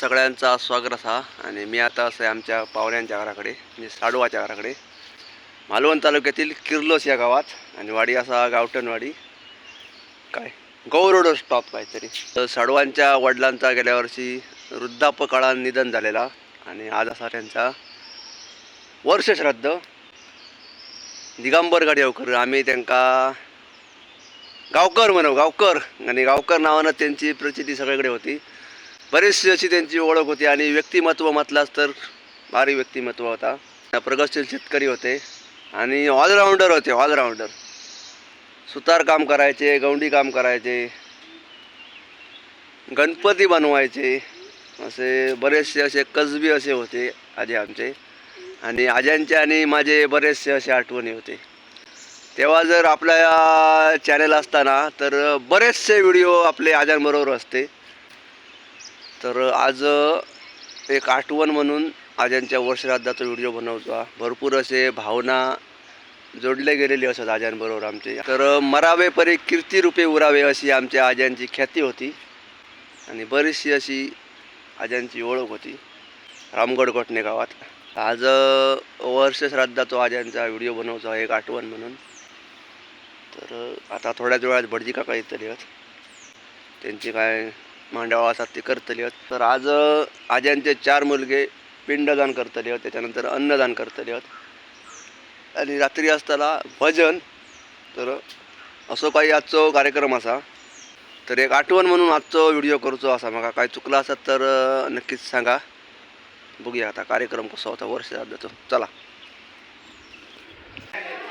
सगळ्यांचा स्वागत असा आणि मी आता असं आहे आमच्या पाहुण्यांच्या घराकडे म्हणजे साडोवाच्या घराकडे. मालवण तालुक्यातील किर्लोस या गावात आणि वाडी असा गावठणवाडी काय? गौरोड स्टॉप काहीतरी. तर साडवांच्या वडिलांचा गेल्या वर्षी वृद्धापकाळात निधन झालेला आणि आज असा त्यांचा वर्षश्राद्ध दिगंबर गाडीवकर आम्ही त्यांका गावकर म्हणू गावकर. आणि गावकर नावानं त्यांची प्रचिती सगळीकडे होती. बरीचशी अशी त्यांची ओळख होती आणि व्यक्तिमत्व म्हटलाच तर भारी व्यक्तिमत्व होता. प्रगतशील शेतकरी होते आणि ऑलराऊंडर होते ऑलराऊंडर सुतार काम करायचे गौंडी काम करायचे गणपती बनवायचे असे बरेचसे असे कसबी असे होते आजी आमचे. आणि आज्यांचे आणि माझे बरेचसे असे आठवणी होते. तेव्हा जर आपल्या चॅनल असताना तर बरेचसे व्हिडिओ आपले आज्यांबरोबर असते. तर आज एक आठवण म्हणून आजांच्या वर्षराधाचा व्हिडिओ बनवतो भरपूर असे भावना जोडले गेलेले असत आजांबरोबर आमचे. तर मरावे परी कीर्ती रूपे उरावे अशी आमच्या आजांची ख्याती होती. आणि बरीचशी अशी आजांची ओळख होती. रामगड कोटणे गावात. आज वर्ष श्राद्धाचा आजांचा व्हिडिओ बनवतो एक आठवण म्हणून. तर आता थोड्याच वेळात भटजी काका येतले आहेत त्यांची काय मांडावळ असतात ते करतले. आहेत तर आज आज्यांचे चार मुलगे पिंडदान करतले. आहेत त्याच्यानंतर अन्नदान करतले. आहेत आणि रात्री असताना भजन तर असो काही आजचो कार्यक्रम असा. तर एक आठवण म्हणून आजचो व्हिडिओ करचो असा. म्हाका काय चुकला असत तर नक्कीच सांगा. बघूया आता कार्यक्रम कसा होता वर्ष तो चला.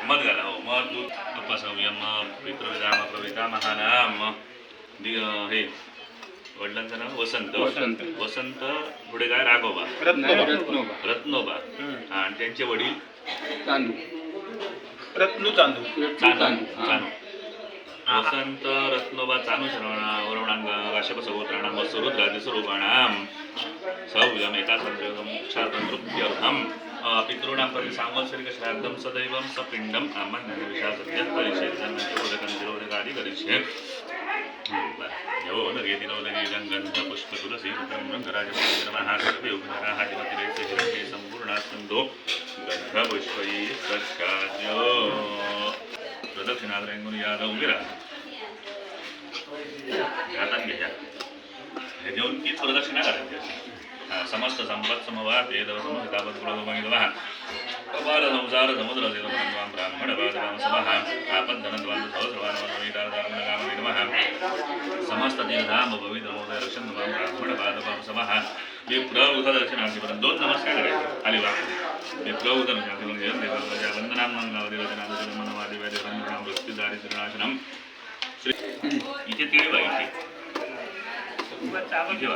मत घाला हो. मत दूध तपासा मग पितृविधाम प्रविधामहानाम हे वडिलांचं नाव वसंत. वसंत. वसंत पुढे काय राघोबा रत्नोबा. रत्नोबा. आणि त्यांचे वडील? रत्नू चानू तांदूळ चानू वसंत रत्नोबा चानू श्रवणा वरुणांगा काश्यप सगोत्राणाम वसुरुद्रादी स्वरूपाणाम सौव्यम एका संद्रयोगम क्षातनृप्यर्थम पितॄणां परि सांवत्सरिक श्राद्धं सदैवं सपिण्डम् आमन्यं विशा सत्यः करिष्येत् निरोधकं निरोधकादि करिष्ये यो नगे दिनोदगे गङ्गन्ध पुष्प तुलसी रुकं रङ्गराजमः सर्वे उपनराः दिवतिरे हिरण्ये सम्पूर्णास्कन्दो गन्धपुष्पै सख्याद्यो प्रदक्षिणाद्रयंगुन यादव विरा हातात घ्या हे देऊन तीच प्रदक्षिणा करायची अशी. हा, समस्त संपत समवाद वेदव समहितापद गुणगोमगिलवः धनद्वान सहस्रवान वनवीतार धर्मण कामगिलवः समस्त तीर्थाम पवित्र मोदय रक्षण वाम ब्राह्मण बादवाम समः विप्र उद दर्शनार्थी परत दोन नमस्कार करायचे खाली वाकून विप्र उद दर्शनार्थी जयं देवाच्या वंदनाम मंगलाव देवजनाम मनवादी वैद्य संग्राम वृत्ती दारिद्र्यनाशनम श्री इथे तिळे बा इथे इथे बा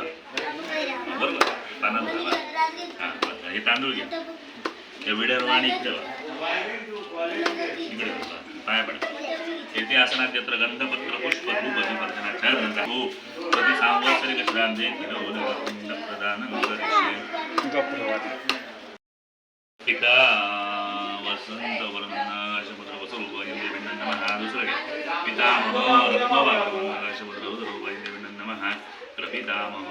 बरोबर. तांदूळ बरं. हे तांदूळ घ्या त्या विड्यावर आणि इकडे बा. इकडे बा. पाया पडा येथे आसनात यत्र गंधपत्र पुष्प धूप अधिपर्जनाच्या नंतर हो प्रति सांवत्सरिक श्राद्धे तिरोधकपिंड प्रदान पिता वसंत वर्णन अशपुत्र वसुरूप इंद्र पिंड नमः दुसरं घ्या पितामह रत्नोबा वर्णन अशपुत्र वसुरूप इंद्र पिंड नमः प्रपितामह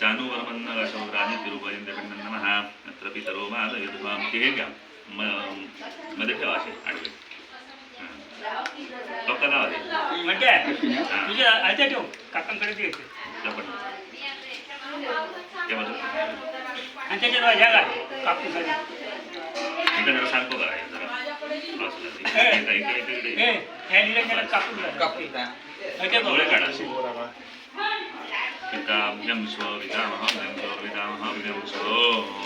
चानू वर्मन्न अशपुत्र आणि तिरुप इंद्र पिंड नमः अत्र पितरो माद यदुभाम ते हे घ्या म- मध्ये ठेवा असे आडवे पक्का लावा ते म्हणते तुझे आयत्या ठेव काकांकडे ते येते त्या पण त्या बाजूला आणि त्याच्यात ह्या काय काकू खाली इकडे जरा सांगतो करा हे जरा बाजूला. इकडे इकडे इकडे इकडे ए ह्या निरंजनात काकू खाली. ह्याच्यात डोळे बघ. काढा पिताभ्यं स्व पितामहं स्व पितामहभ्यं स्व पिता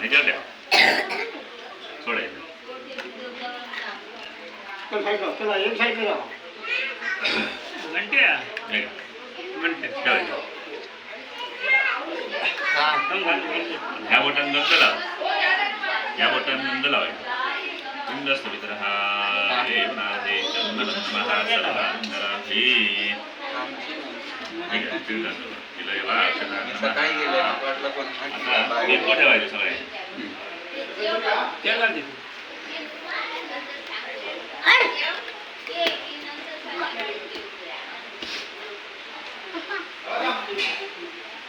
ह्याच्यात द्या सोडायचं घंटे हे घ्या. घंटे ठेवायचं कम घाल घाल. ह्या बोटान गंध लाव ह्या बोटान गंध लावायचं पिंडस्वितरः देवनाथे चंदनं नमः सर्वांगराधे हे घ्या, पिंडस्वितरः. तिला वा अक्षरांग नमः. आता एक ठेवायचं सगळे तेल घाल तिथे.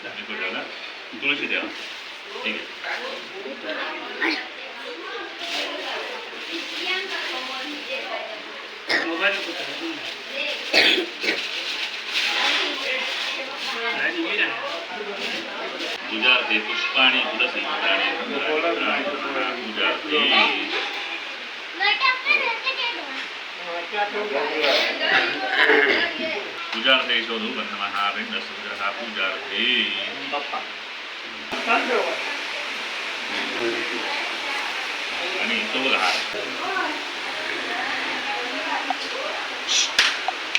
एक ठेवला तुळशी ठेवा ठीक आहे तुलसी पत्राणि सुंदराणि पुराणि पूजार्थे पूजार्थे शोधूपन नमः पिण्डस्वरः पूजार्थे आणि तो बघा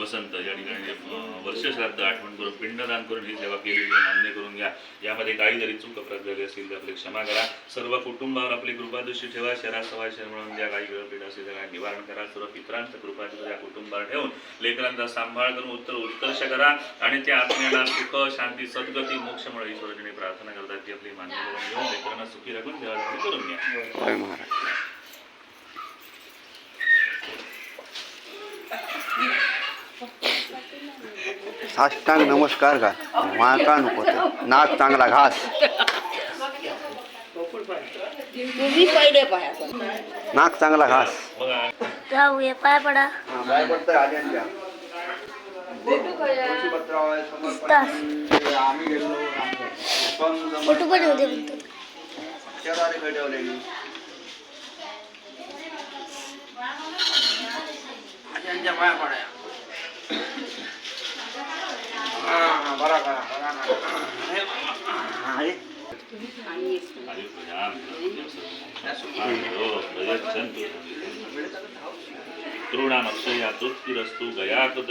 वसंत या ठिकाणी वर्ष वर्षश्राद्ध आठवण करून पिंडदान करून ही सेवा केलेली आहे, मान्य करून घ्या. यामध्ये काही जरी चूक अपराध झाली असेल तर आपली क्षमा करा. सर्व कुटुंबावर आपली कृपादृष्टी ठेवा. शहरात सवाय शहर म्हणून द्या काही वेळ पीठ असेल तर निवारण करा. सर्व पित्रांचं कृपादृष्टी त्या कुटुंबावर ठेवून लेकरांचा सांभाळ करून उत्तर उत्कर्ष करा आणि त्या आत्म्याला सुख शांती सद्गती मोक्षमुळे ईश्वरजीने प्रार्थना करतात ती आपली मान्य करून घेऊन लेकरांना सुखी राखून देवाला करून घ्या. साष्टांग नमस्कार का माका नको ते. नाक चांगला घास. नाक चांगला घास. बघा जाऊया पाया पडा. फोटो पण होते पाया पड्या बरा करा बरा करा तृणामक्षयातोत्तिरस्तु गयात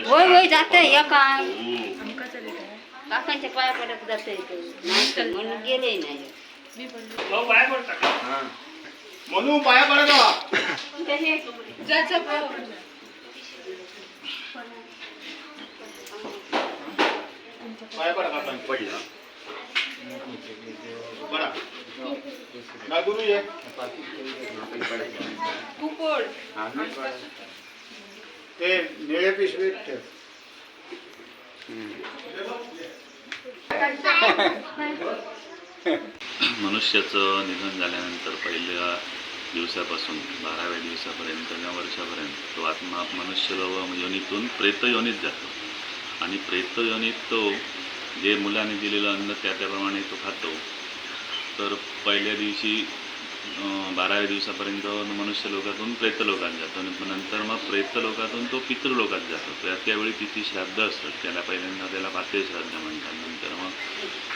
होय होय जाते या काय काकांच्या पाया पडत जाते म्हणून गेले नाही? म्हणून पाया पडत. पडला. ना गुरु ये. ते निळे पिशवीत ठेव. मनुष्याचं निधन झाल्यानंतर पहिल्या दिवसापासून बाराव्या दिवसापर्यंत किंवा वर्षापर्यंत तो आत्मा मनुष्य योनीतून प्रेत योनीत जातो. आणि प्रेत योनीत तो जे मुलाने दिलेलं अन्न त्या त्याप्रमाणे तो खातो. तर पहिल्या दिवशी बाराव्या दिवसापर्यंत मनुष्य लोकातून प्रेतलोकात जातो आणि नंतर मग प्रेतलोकातून तो पितृलोकात जातो. त्या त्यावेळी तिथी श्राद्ध असतात. त्याला पहिल्यांदा त्याला पाते श्राद्ध म्हणतात. नंतर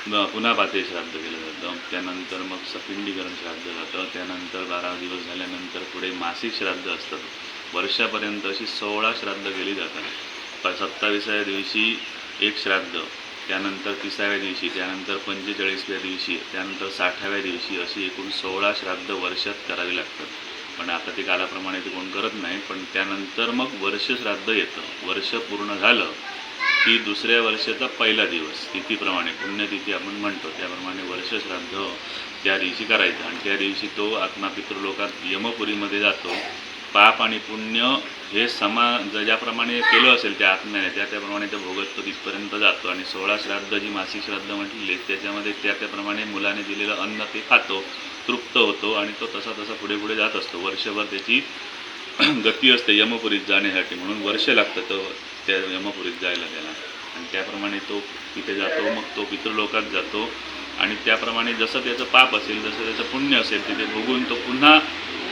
मग पुन्हा पाते श्राद्ध केलं जातं. त्यानंतर मग सपिंडीकरण श्राद्ध जातं. त्यानंतर बारा दिवस झाल्यानंतर पुढे मासिक श्राद्ध असतात वर्षापर्यंत अशी सोळा श्राद्ध केली जातात. सत्तावीसाव्या दिवशी एक श्राद्ध. त्यानंतर तिसाव्या दिवशी त्यानंतर पंचेचाळीसव्या दिवशी त्यानंतर साठाव्या दिवशी अशी एकूण सोळा श्राद्ध वर्षात करावी लागतात. पण आता ते कालाप्रमाणे ते कोण करत नाही पण त्यानंतर मग वर्ष श्राद्ध येतं. वर्ष पूर्ण झालं की दुसऱ्या वर्षाचा पहिला दिवस. तिथीप्रमाणे पुण्यतिथी आपण म्हणतो. त्याप्रमाणे वर्ष श्राद्ध त्या दिवशी करायचं. आणि त्या दिवशी तो आत्मा पितृलोकात यमपुरीमध्ये जातो. पाप आणि पुण्य हे समा ज- ज्याप्रमाणे केलं असेल त्या आत्म्याने त्या त्याप्रमाणे ते भोगत तो तिथपर्यंत जातो. आणि सोळा श्राद्ध जी मासिक श्राद्ध म्हटलेली त्याच्यामध्ये त्या त्याप्रमाणे मुलाने दिलेलं अन्न ते खातो तृप्त होतो आणि तो तसा तसा पुढे पुढे जात असतो. वर्षभर त्याची गती असते यमपुरीत जाण्यासाठी. म्हणून वर्ष लागतं तो त्या यमपुरीत जायला त्याला. आणि त्याप्रमाणे तो तिथे जातो मग तो पितृलोकात जातो. आणि त्याप्रमाणे जसं त्याचं पाप असेल जसं त्याचं पुण्य असेल तिथे भोगून तो पुन्हा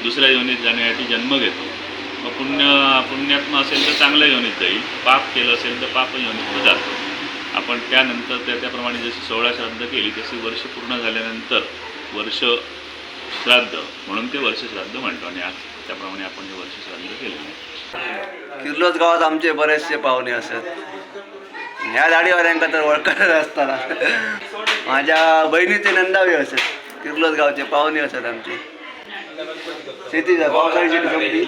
दुसऱ्या योनीत जाण्यासाठी जन्म घेतो. मग पुण्य पुण्यात्म असेल तर चांगलं योनीत जाईल. पाप केलं असेल तर पाप योनीत जातो. आपण त्यानंतर त्या त्याप्रमाणे जशी सोळा श्राद्ध केली तशी वर्ष पूर्ण झाल्यानंतर वर्ष श्राद्ध म्हणून ते वर्ष श्राद्ध म्हणतो. आणि आज त्याप्रमाणे आपण हे वर्ष श्राद्ध केलं आहे. किर्लोस गावात आमचे बरेचसे पाहुणे असत. ह्या दाढीवाल्यांका तर ओळखत असताना. माझ्या बहिणीचे नंदावे असत. किर्लोस गावचे पाहुणे असत आमचे. शेतीचा पावसाळी शेती संपली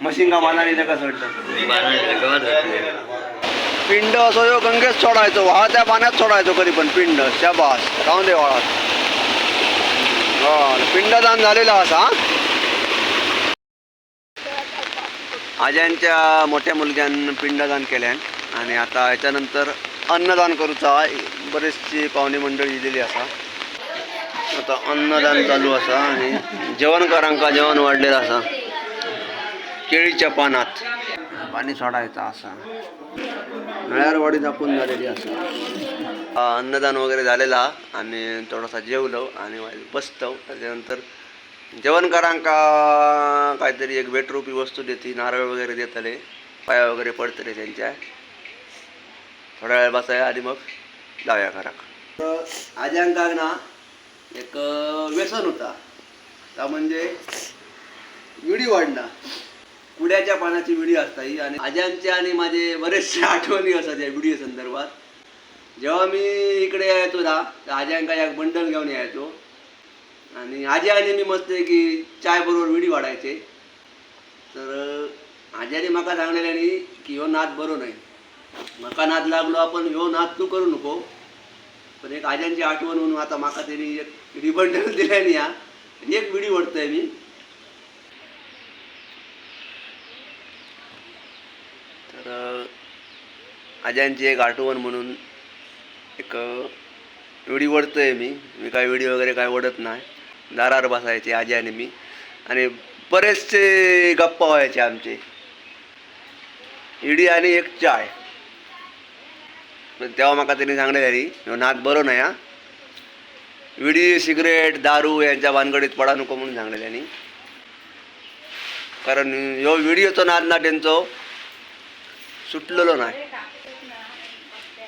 मशिंगा मानाने कसं वाटतं? पिंड असो यो गंगेत सोडायचो वाहत्या पाण्यात सोडायचो कधी पण पिंड शाबास राहून दे वाळात पिंडदान झालेला असा आज्यांच्या मोठ्या मुलग्यान पिंडदान केल्यान आणि आता याच्यानंतर अन्नदान करूचा बरेचशी पाहुणे मंडळी दिलेली असा. आता अन्नदान चालू असा आणि जेवणकारांका जेवण वाढलेलं असा. केळीच्या पानात पाणी सोडायचं असा. नळ्यावर वाडी दाखवून झालेली असा. अन्नदान वगैरे झालेला आणि थोडासा जेवलो आणि बसतो. त्याच्यानंतर जेवणकारांका काहीतरी एक भेटरूपी वस्तू देते नारळ वगैरे देतले पाया वगैरे पडतले त्यांच्या. थोड्या वेळ बसाय आणि मग जाऊया घराक आज्यांका ना एक व्यसन होता. त्या म्हणजे विडी वाढणं. कुड्याच्या पानाची विडी असता ही आणि आज्यांच्या आणि माझे बरेचसे आठवणी असतात या विडी संदर्भात. जेव्हा मी इकडे यायचो ना तर आज्यांका एक बंडल घेऊन यायचो. आणि आजी आणि मी मस्त की चाय बरोबर विडी वाढायचे. तर आज्याने म्हाका सांगलेल्यानी की ह्यो नाद बरो नाही. म्हाका नाद लागलो आपण ह्यो नाद तू करू नको. पण एक आज्यांची आठवण म्हणून आता माका त्यांनी एक रिबंडल दिल्यानी हा आणि एक विडी ओढतोय मी. तर आज्यांची एक आठवण म्हणून एक अं, विडी ओढतोय मी. मी काय विडी वगैरे काय ओढत नाही. दारावर बसायचे आजी आणि मी. आणि बरेचसे गप्पा व्हायचे आमचे. इडी आणि एक चाय. तेव्हा म्हाका त्यांनी सांगलेली ह्यो नाद बरो न्हय हा विडी सिगरेट दारू यांच्या भानगडीत पडा नको म्हणून सांगलेल्यानी कारण ह्यो विडियोचो नाद ना त्यांचो सुटलेलो नाही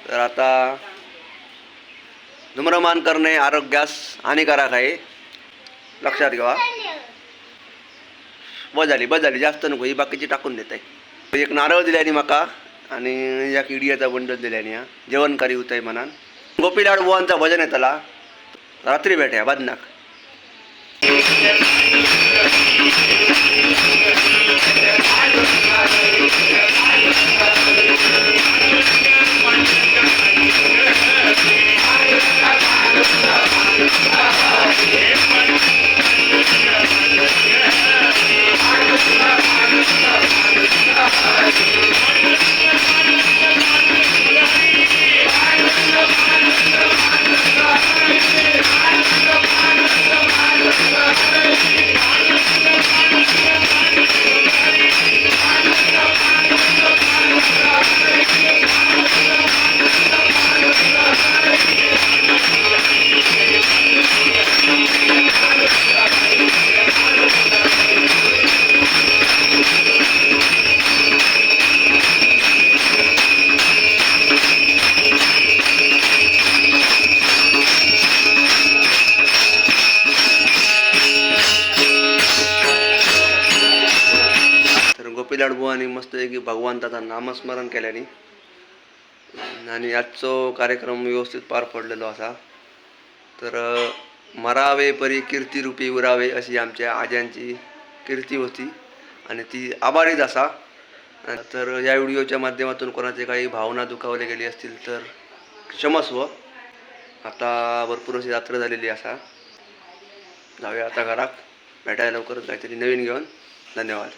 तर आता धूम्रपान करणे आरोग्यास हानिकारक आहे. लक्षात घ्या. बस झाली बस झाली जास्त नको ही बाकीची टाकून देत. आहे एक नारळ दिल्याने म्हाका आणि एक इडियाचा बंडल दिल्याने हा जेवणकारी आहे मनान गोपीलाड बुवांचा भजन येतला रात्री भेटया बदनाक. तर की भगवंताचा नामस्मरण केल्याने आणि आजचो कार्यक्रम व्यवस्थित पार पडलेलो असा. तर मरावे परी कीर्तिरूपी उरावे अशी आमच्या आज्यांची कीर्ती होती आणि ती आभारीच असा. तर या व्हिडिओच्या माध्यमातून कोणाचे काही भावना दुखावले गेली असतील तर क्षमस्व. आता भरपूर अशी यात्रा झालेली असा. जाऊया आता घरात. भेटायला लवकरच काहीतरी नवीन घेऊन. धन्यवाद.